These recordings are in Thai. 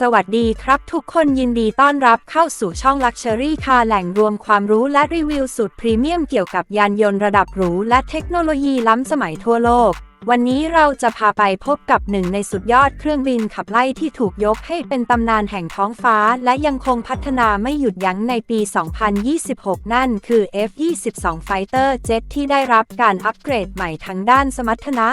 สวัสดีครับทุกคนยินดีต้อนรับเข้าสู่ช่อง Luxury Car แหล่งรวมความรู้และรีวิวสุดพรีเมียมเกี่ยวกับยานยนต์ระดับหรูและเทคโนโลยีล้ำสมัยทั่วโลก วันนี้เราจะพาไปพบกับหนึ่งในสุดยอดเครื่องบินขับไล่ที่ถูกยกให้เป็นตำนานแห่งท้องฟ้า และยังคงพัฒนาไม่หยุดยั้งในปี 2026 นั่นคือ F-22 Fighter Jet ที่ได้รับการอัปเกรดใหม่ทั้งด้านสมรรถนะ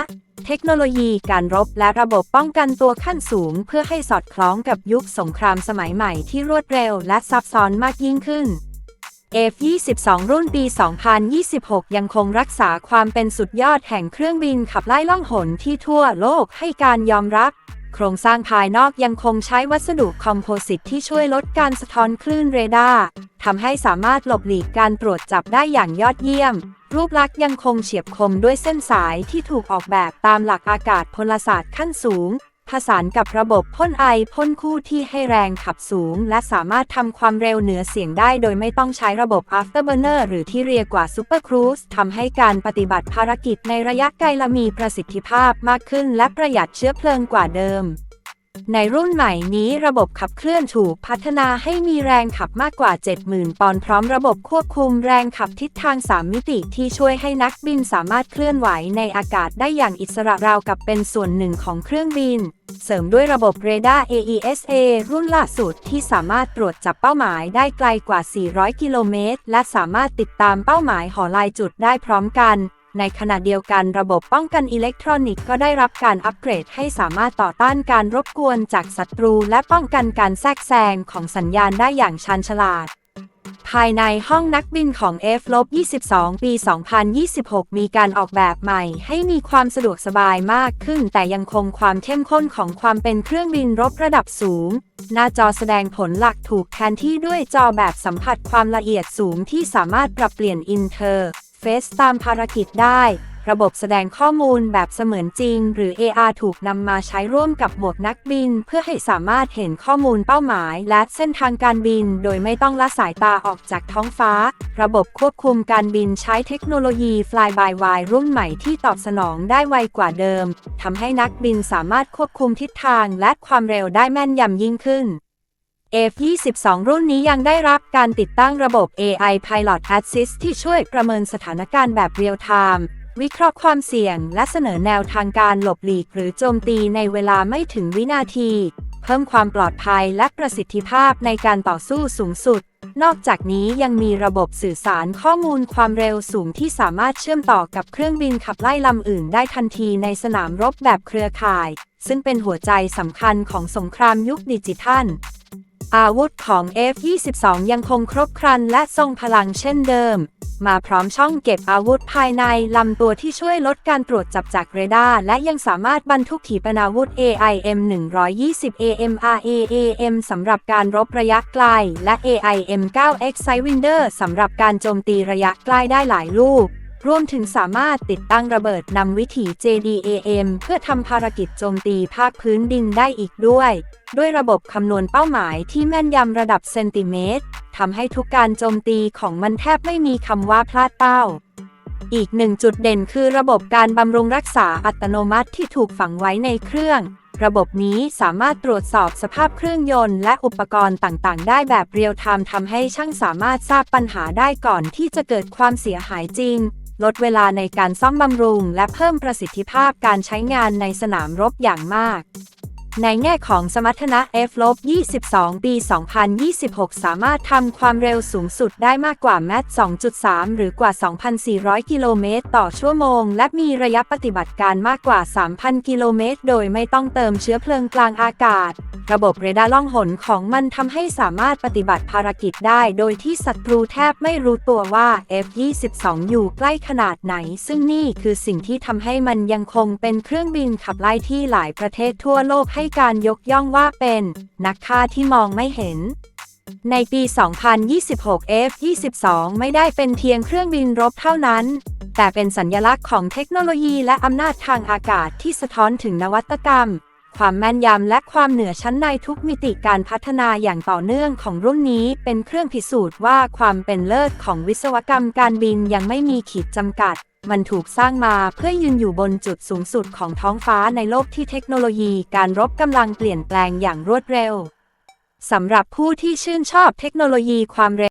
เทคโนโลยีการรบและระบบป้องกันตัวขั้นสูง เพื่อให้สอดคล้องกับยุคสงครามสมัยใหม่ที่รวดเร็วและซับซ้อนมากยิ่งขึ้น F-22 รุ่นปี 2026 ยังคงรักษาความเป็นสุดยอดแห่งเครื่องบินขับไล่ล่องหนที่ทั่วโลกให้การยอมรับ โครงสร้างภายนอกยังคงใช้วัสดุคอมโพสิตที่ช่วยลดการสะท้อนคลื่นเรดาร์ทำให้สามารถหลบหลีกการตรวจจับได้อย่างยอดเยี่ยม รูปลักษณ์ยังคงเฉียบคมด้วยเส้นสายที่ถูกออกแบบตามหลักอากาศพลศาสตร์ขั้นสูง ผสานกับระบบพ่นไอพ่นคู่ที่ให้แรงขับสูง และสามารถทำความเร็วเหนือเสียงได้โดยไม่ต้องใช้ระบบ Afterburner หรือที่เรียกว่า Super Cruise ทำให้การปฏิบัติภารกิจในระยะไกลละมีประสิทธิภาพมากขึ้น และประหยัดเชื้อเพลิงกว่าเดิม ในรุ่นใหม่นี้ระบบขับเคลื่อนถูกพัฒนาให้มีแรงขับมากกว่า 70,000 ปอนด์พร้อมระบบควบคุมแรงขับทิศทาง 3 มิติที่ช่วยให้นักบินสามารถเคลื่อนไหวในอากาศได้อย่างอิสระราวกับเป็นส่วนหนึ่งของเครื่องบิน เสริมด้วยระบบเรดาร์ AESA รุ่นล่าสุดที่สามารถตรวจจับเป้าหมายได้ไกลกว่า 400 กิโลเมตร และสามารถติดตามเป้าหมายหอลายจุดได้พร้อมกัน ในขณะเดียวกันระบบป้องกันอิเล็กทรอนิกส์ก็ได้รับการอัปเกรดให้สามารถต่อต้านการรบกวนจากศัตรูและป้องกันการแทรกแซงของสัญญาณได้อย่างชาญฉลาด ภายในห้องนักบินของ F-22 ปี 2026 มีการออกแบบใหม่ให้มีความสะดวกสบายมากขึ้น แต่ยังคงความเข้มข้นของความเป็นเครื่องบินรบระดับสูง หน้าจอแสดงผลหลักถูกแทนที่ด้วยจอแบบสัมผัสความละเอียดสูงที่สามารถปรับเปลี่ยนอินเทอร์ เฟซตามภารกิจได้ ระบบแสดงข้อมูลแบบเสมือนจริง หรือ AR ถูกนำมาใช้ร่วมกับหมวกนักบิน เพื่อให้สามารถเห็นข้อมูลเป้าหมาย และเส้นทางการบิน โดยไม่ต้องละสายตาออกจากท้องฟ้า ระบบควบคุมการบินใช้เทคโนโลยี Fly by Wire รุ่นใหม่ที่ตอบสนองได้ไวกว่าเดิมทำให้นักบินสามารถควบคุมทิศทางและความเร็วได้แม่นยำยิ่งขึ้น F22 รุ่นนี้ยังได้รับการติดตั้งระบบ AI Pilot Assist ที่ช่วยประเมินสถานการณ์แบบเรียลไทม์วิเคราะห์ความเสี่ยง และเสนอแนวทางการหลบหลีกหรือโจมตีในเวลาไม่ถึงวินาที เพิ่มความปลอดภัยและประสิทธิภาพในการต่อสู้สูงสุด นอกจากนี้ยังมีระบบสื่อสารข้อมูลความเร็วสูงที่สามารถเชื่อมต่อกับเครื่องบินขับไล่ลำอื่นได้ทันทีในสนามรบแบบเครือข่าย ซึ่งเป็นหัวใจสำคัญของสงครามยุคดิจิทัล อาวุธของ F-22 ยังคงครบครันและทรงพลังเช่นเดิม มาพร้อมช่องเก็บอาวุธภายในลำตัวที่ช่วยลดการตรวจจับจากเรดาร์และยังสามารถบรรทุกขีปนาวุธ AIM 120 AMRAAM สำหรับการรบระยะไกล และ AIM 9X Sidewinder สำหรับการโจมตีระยะใกล้ได้หลายลูก รวมถึงสามารถติดตั้งระเบิดนำวิถี JDAM เพื่อทำภารกิจโจมตีภาคพื้นดินได้อีกด้วย ด้วยระบบคำนวณเป้าหมายที่แม่นยำระดับเซนติเมตรทำให้ทุกการโจมตีของมันแทบไม่มีคำว่าพลาดเป้า อีกหนึ่งจุดเด่นคือระบบการบำรุงรักษาอัตโนมัติที่ถูกฝังไว้ในเครื่อง ระบบนี้สามารถตรวจสอบสภาพเครื่องยนต์และอุปกรณ์ต่างๆ ได้แบบเรียลไทม์ทำให้ช่างสามารถทราบปัญหาได้ก่อนที่จะเกิดความเสียหายจริง ลดเวลาในการซ่อมบำรุง และเพิ่มประสิทธิภาพการใช้งานในสนามรบอย่างมาก ในแง่ของสมรรถนะ F-22 ปี 2026 สามารถทำความเร็วสูงสุดได้มากกว่าแมท2.3 หรือกว่า 2,400 กิโลเมตรต่อชั่วโมง และมีระยะปฏิบัติการมากกว่า 3,000 กิโลเมตร โดยไม่ต้องเติมเชื้อเพลิงกลางอากาศ ระบบเรดาร์ล่องหนของมันทำให้สามารถปฏิบัติภารกิจได้ โดยที่ศัตรูแทบไม่รู้ตัวว่า F-22 อยู่ใกล้ขนาดไหน ซึ่งนี่คือสิ่งที่ทำให้มันยังคงเป็นเครื่องบินขับไล่ที่หลายประเทศทั่วโลกให้การยกย่องว่าเป็นนักฆ่าที่มองไม่เห็น ในปี 2026 F-22 ไม่ได้เป็นเพียงเครื่องบินรบเท่านั้น แต่เป็นสัญญลักษณ์ของเทคโนโลยีและอำนาจทางอากาศที่สะท้อนถึงนวัตกรรม ความแม่นยำและความเหนือชั้นในทุกมิติการพัฒนาอย่างต่อเนื่องของรุ่นนี้ เป็นเครื่องพิสูจน์ว่าความเป็นเลิศของวิศวกรรมการบินยังไม่มีขีดจำกัด มันถูกสร้างมาเพื่อยืนอยู่บนจุดสูงสุดของท้องฟ้าในโลกที่เทคโนโลยีการรบกำลังเปลี่ยนแปลงอย่างรวดเร็ว สำหรับผู้ที่ชื่นชอบเทคโนโลยีความเร็ว